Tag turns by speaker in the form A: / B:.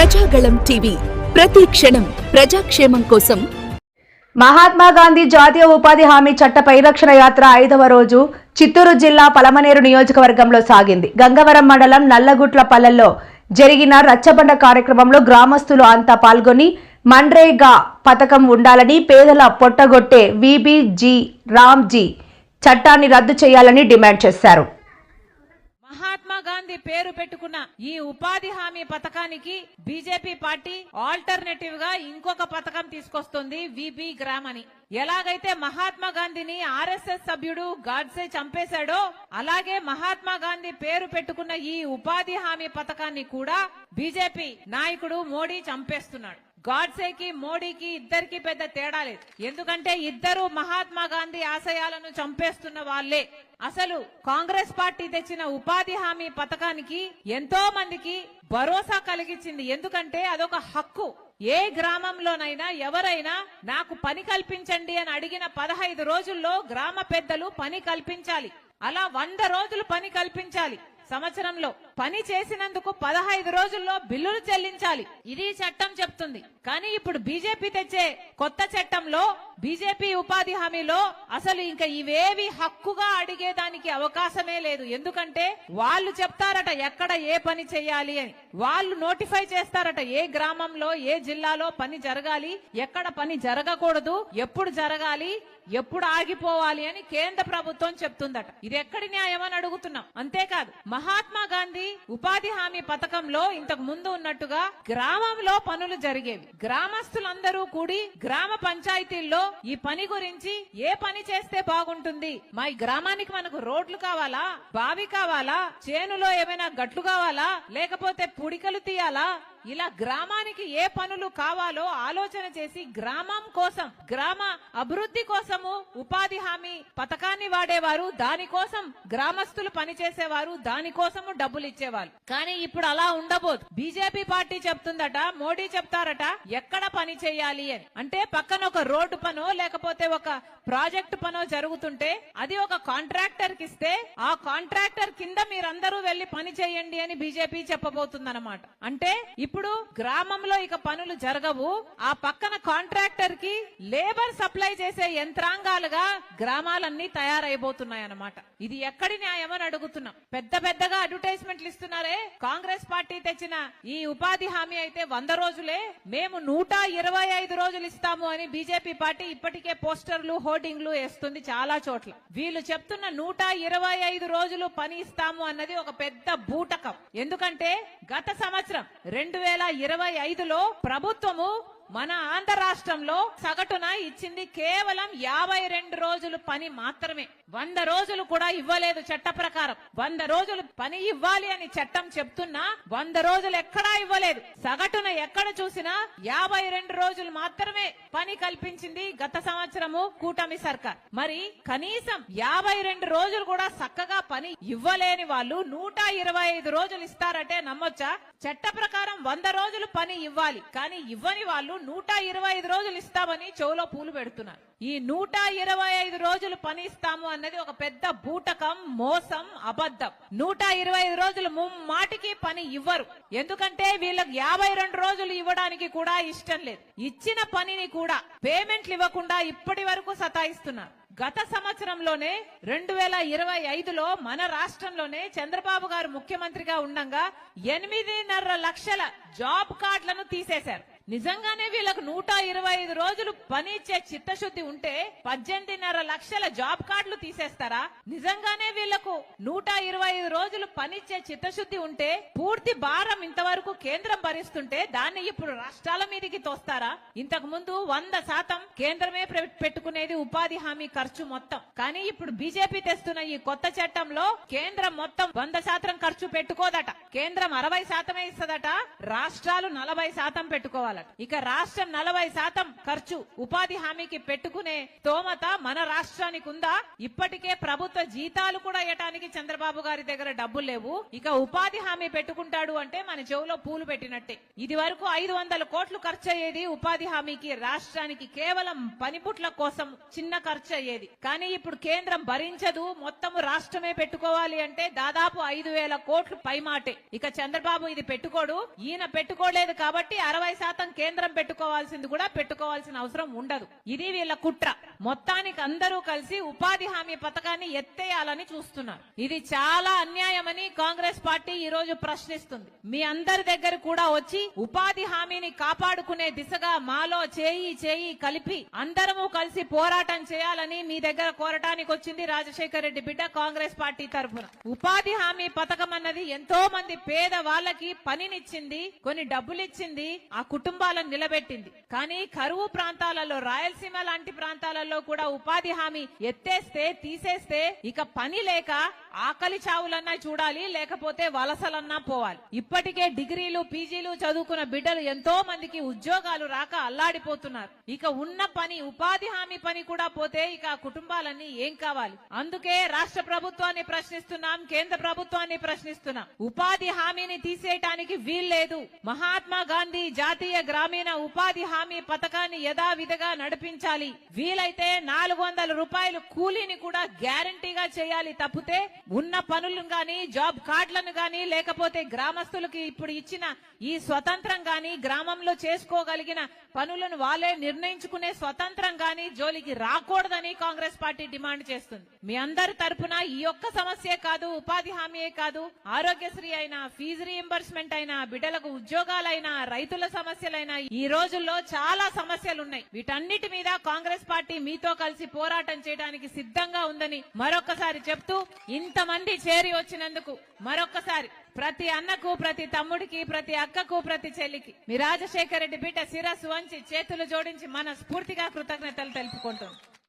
A: Prajagalam TV. ప్రతి క్షణం ప్రజాక్షేమం కోసం
B: మహాత్మా గాంధీ జాతీయ ఉపాధి హామీ చట్ట పరిరక్షణ యాత్ర ఐదవ రోజు చిత్తూరు జిల్లా పలమనేరు నియోజకవర్గంలో సాగింది. గంగవరం మండలం నల్లగుట్ల పల్లెల్లో జరిగిన రచ్చబండ కార్యక్రమంలో గ్రామస్తులు అంతా పాల్గొని మన్రేగా పథకం ఉండాలని పేదల పొట్టగొట్టే విబిజి రామ్జీ చట్టాన్ని రద్దు చేయాలని డిమాండ్ చేశారు.
C: మంది పేరు పెట్టుకున్న ఈ ఉపాధి హామీ పథకానికి బీజేపీ పార్టీ ఆల్టర్నేటివ్గా ఇంకొక పథకం తీసుకొస్తుంది విబి గ్రామ్ అని. ఎలాగైతే మహాత్మా గాంధీని ఆర్ఎస్ఎస్ సభ్యుడు గాడ్సే చంపేశాడో అలాగే మహాత్మా గాంధీ పేరు పెట్టుకున్న ఈ ఉపాధి హామీ పథకాన్ని కూడా బీజేపీ నాయకుడు మోడీ చంపేస్తున్నాడు. గాడ్సేకి మోడీకి ఇద్దరికి పెద్ద తేడా లేదు. ఎందుకంటే ఇద్దరు మహాత్మా గాంధీ ఆశయాలను చంపేస్తున్న వాళ్ళే. అసలు కాంగ్రెస్ పార్టీ తెచ్చిన ఉపాధి హామీ పథకానికి ఎంతో మందికి భరోసా కలిగించింది ఎందుకంటే అదొక హక్కు. ఏ గ్రామంలోనైనా ఎవరైనా నాకు పని కల్పించండి అని అడిగిన పదహైదు రోజుల్లో గ్రామ పెద్దలు పని కల్పించాలి. అలా వంద రోజులు పని కల్పించాలి. సంవత్సరంలో పని చేసినందుకు పదహైదు రోజుల్లో బిల్లులు చెల్లించాలి. ఇది చట్టం చెప్తుంది. కానీ ఇప్పుడు బీజేపీ తెచ్చే కొత్త చట్టంలో బీజేపీ ఉపాధి హామీలో అసలు ఇంకా ఇవేవి హక్కుగా అడిగేదానికి అవకాశమే లేదు. ఎందుకంటే వాళ్ళు చెప్తారట ఎక్కడ ఏ పని చేయాలి అని. వాళ్ళు నోటిఫై చేస్తారట ఏ గ్రామంలో ఏ జిల్లాలో పని జరగాలి ఎక్కడ పని జరగకూడదు ఎప్పుడు జరగాలి ఎప్పుడు ఆగిపోవాలి అని కేంద్ర ప్రభుత్వం చెప్తుందట. ఇది ఎక్కడి న్యాయం అని అడుగుతున్నాం. అంతేకాదు మహాత్మా గాంధీ ఉపాధి హామీ పథకంలో ఇంతకు ముందు ఉన్నట్టుగా గ్రామంలో పనులు జరిగేవి. గ్రామస్తులందరూ కూడి గ్రామ పంచాయతీల్లో ఈ పని గురించి ఏ పని చేస్తే బాగుంటుంది? మా గ్రామానికి మనకు రోడ్లు కావాలా? బావి కావాలా? చేనులో ఏమైనా గట్లు కావాలా? లేకపోతే పుడికలు తీయాలా? ఇలా గ్రామానికి ఏ పనులు కావాలో ఆలోచన చేసి గ్రామం కోసం గ్రామ అభివృద్ధి కోసము ఉపాధి హామీ పథకాన్ని వాడేవారు దానికోసం గ్రామస్తులు పనిచేసేవారు దానికోసము డబ్బులు ఇచ్చేవారు కానీ ఇప్పుడు అలా ఉండబోదు. బీజేపీ పార్టీ చెప్తుందట మోడీ చెప్తారట ఎక్కడ పని చేయాలి అని. అంటే పక్కన ఒక రోడ్డు పనో లేకపోతే ఒక ప్రాజెక్టు పనో జరుగుతుంటే అది ఒక కాంట్రాక్టర్కి ఇస్తే ఆ కాంట్రాక్టర్ కింద మీరందరూ వెళ్ళి పని చేయండి అని బీజేపీ చెప్పబోతుందన్నమాట. అంటే ఇప్పుడు గ్రామంలో ఇక పనులు జరగవు. ఆ పక్కన కాంట్రాక్టర్కి లేబర్ సప్లై చేసే యంత్రాంగాలుగా గ్రామాలన్నీ తయారైపోతున్నాయి అన్నమాట ఇది ఎక్కడి న్యాయం అని అడుగుతున్నాం. పెద్ద పెద్దగా అడ్వర్టైజ్మెంట్లు ఇస్తున్నారే. కాంగ్రెస్ పార్టీ తెచ్చిన ఈ ఉపాధి హామీ అయితే వంద రోజులే. మేము నూట ఇరవై ఐదు రోజులు ఇస్తాము అని బీజేపీ పార్టీ ఇప్పటికే పోస్టర్లు హోర్డింగ్లు వేస్తుంది చాలా చోట్ల. వీళ్ళు చెప్తున్న నూట ఇరవై ఐదు రోజులు పని ఇస్తాము అన్నది ఒక పెద్ద బూటకం. ఎందుకంటే గత సంవత్సరం రెండు వేల ఇరవై ఐదులో ప్రభుత్వము మన ఆంధ్ర రాష్ట్రంలో సగటున ఇచ్చింది కేవలం యాభై రెండు రోజులు పని మాత్రమే. వంద రోజులు కూడా ఇవ్వలేదు చట్ట ప్రకారం. వంద రోజులు పని ఇవ్వాలి అని చట్టం చెప్తున్నా వంద రోజులు ఎక్కడా ఇవ్వలేదు. సగటున ఎక్కడ చూసినా యాభై రెండు రోజులు మాత్రమే పని కల్పించింది గత సంవత్సరము కూటమి సర్కార్. మరి కనీసం యాభై రెండు రోజులు కూడా చక్కగా పని ఇవ్వలేని వాళ్ళు నూట ఇరవై ఐదు రోజులు ఇస్తారంటే నమ్మొచ్చా? చట్ట ప్రకారం వంద రోజులు పని ఇవ్వాలి. కానీ ఇవ్వని వాళ్ళు నూట ఇరవై ఐదు రోజులు ఇస్తామని చెవులో పూలు పెడుతున్నారు. ఈ నూట ఇరవై ఐదు రోజులు పని ఇస్తాము అన్నది ఒక పెద్ద బూటకం మోసం అబద్ధం. నూట ఇరవై ఐదు రోజులు ముమ్మాటికి పని ఇవ్వరు. ఎందుకంటే వీళ్ళకి యాభై రెండు రోజులు ఇవ్వడానికి కూడా ఇష్టం లేదు. ఇచ్చిన పనిని కూడా పేమెంట్లు ఇవ్వకుండా ఇప్పటి వరకు సతాయిస్తున్నారు. గత సంవత్సరంలోనే రెండు వేల ఇరవై ఐదులో మన రాష్ట్రంలోనే చంద్రబాబు గారు ముఖ్యమంత్రిగా ఉండంగా ఎనిమిదిన్నర లక్షల జాబ్ కార్డులను తీసేశారు. నిజంగానే వీళ్ళకు నూట ఇరవై ఐదు రోజులు పని ఇచ్చే చిత్తశుద్ధి ఉంటే పద్దెనిమిదిన్నర లక్షల జాబ్ కార్డులు తీసేస్తారా? నిజంగానే వీళ్ళకు నూట ఇరవై ఐదు రోజులు పనిచ్చే చిత్తశుద్ధి ఉంటే పూర్తి భారం ఇంతవరకు కేంద్రం భరిస్తుంటే దాన్ని ఇప్పుడు రాష్ట్రాల మీదకి తోస్తారా? ఇంతకు ముందు వంద శాతం కేంద్రమే పెట్టుకునేది ఉపాధి హామీ ఖర్చు మొత్తం. కానీ ఇప్పుడు బీజేపీ తెస్తున్న ఈ కొత్త చట్టంలో కేంద్రం మొత్తం వంద శాతం ఖర్చు పెట్టుకోదట. కేంద్రం అరవై శాతమే ఇస్తదట. రాష్ట్రాలు నలభై శాతం పెట్టుకోవాలి కావాలట ఇక రాష్ట్రం నలభై శాతం ఖర్చు ఉపాధి హామీకి పెట్టుకునే స్తోమత మన రాష్ట్రానికి ఉందా? ఇప్పటికే ప్రభుత్వ జీతాలు కూడా ఇవ్వటానికి చంద్రబాబు గారి దగ్గర డబ్బులు లేవు. ఇక ఉపాధి హామీ పెట్టుకుంటాడు అంటే మన చెవులో పూలు పెట్టినట్టే. ఇది వరకు ఐదు వందల కోట్లు ఖర్చు అయ్యేది ఉపాధి హామీకి రాష్ట్రానికి కేవలం పనిపుట్ల కోసం చిన్న ఖర్చు అయ్యేది కానీ ఇప్పుడు కేంద్రం భరించదు మొత్తం రాష్ట్రమే పెట్టుకోవాలి అంటే దాదాపు ఐదు వేల కోట్లు పైమాటే. ఇక చంద్రబాబు ఇది పెట్టుకోడు ఈయన పెట్టుకోలేదు కాబట్టి అరవై శాతం కేంద్రం పెట్టుకోవాల్సింది కూడా పెట్టుకోవాల్సిన అవసరం ఉండదు. ఇది వీళ్ళ కుట్ర. మొత్తానికి అందరూ కలిసి ఉపాధి హామీ పథకాన్ని ఎత్తేయాలని చూస్తున్నారు. ఇది చాలా అన్యాయమని కాంగ్రెస్ పార్టీ ఈ రోజు ప్రశ్నిస్తుంది. మీ అందరి దగ్గర కూడా వచ్చి ఉపాధి హామీని కాపాడుకునే దిశగా మాలో చేయి చేయి కలిపి అందరము కలిసి పోరాటం చేయాలని మీ దగ్గర కోరటానికి వచ్చింది రాజశేఖర రెడ్డి బిడ్డ కాంగ్రెస్ పార్టీ తరఫున. ఉపాధి హామీ పథకం అన్నది ఎంతో మంది పేద వాళ్ళకి పనినిచ్చింది కొన్ని డబ్బులు ఇచ్చింది ఆ కుటుంబాలను నిలబెట్టింది. కానీ కరువు ప్రాంతాలలో రాయలసీమ లాంటి ప్రాంతాలలో కూడా ఉపాధి హామీ ఎత్తేస్తే తీసేస్తే ఇక పని లేక ఆకలి చావులన్నా చూడాలి లేకపోతే వలసలన్నా పోవాలి. ఇప్పటికే డిగ్రీలు పీజీలు చదువుకున్న బిడ్డలు ఎంతో మందికి ఉద్యోగాలు రాక అల్లాడిపోతున్నారు. ఇక ఉన్న పని ఉపాధి హామీ పని కూడా పోతే ఇక కుటుంబాలన్నీ ఏం కావాలి? అందుకే రాష్ట్ర ప్రభుత్వాన్ని ప్రశ్నిస్తున్నాం కేంద్ర ప్రభుత్వాన్ని ప్రశ్నిస్తున్నాం. ఉపాధి హామీని తీసేయటానికి వీల్లేదు. మహాత్మా గాంధీ జాతీయ గ్రామీణ ఉపాధి హామీ పథకాన్ని యథావిధిగా నడిపించాలి. వీలైతే నాలుగు వందల రూపాయలు కూలీని కూడా గ్యారంటీగా చేయాలి తప్పితే ఉన్న పనులను గాని జాబ్ కార్డులను గాని లేకపోతే గ్రామస్తులకి ఇప్పుడు ఇచ్చిన ఈ స్వతంత్రం గాని గ్రామంలో చేసుకోగలిగిన పనులను వాళ్ళే నిర్ణయించుకునే స్వతంత్రం గాని జోలికి రాకూడదని కాంగ్రెస్ పార్టీ డిమాండ్ చేస్తుంది. మీ అందరి తరపున ఈ ఒక్క సమస్యే కాదు ఉపాధి హామీయే కాదు ఆరోగ్యశ్రీ అయినా ఫీజు రీఎంబర్స్మెంట్ అయినా బిడ్డలకు ఉద్యోగాలైనా రైతుల సమస్యలైనా ఈ రోజుల్లో చాలా సమస్యలు ఉన్నాయి వీటన్నిటి మీద కాంగ్రెస్ పార్టీ మీతో కలిసి పోరాటం చేయడానికి సిద్ధంగా ఉందని మరొకసారి చెప్తూ ఇంతమంది చేరి వచ్చినందుకు మరొకసారి ప్రతి అన్నకు ప్రతి తమ్ముడికి ప్రతి అక్కకు ప్రతి చెల్లికి మీ రాజశేఖర రెడ్డి బిడ్డ శిరస్సు వంచి చేతులు జోడించి మన స్ఫూర్తిగా కృతజ్ఞతలు తెలుపుకుంటున్నాం.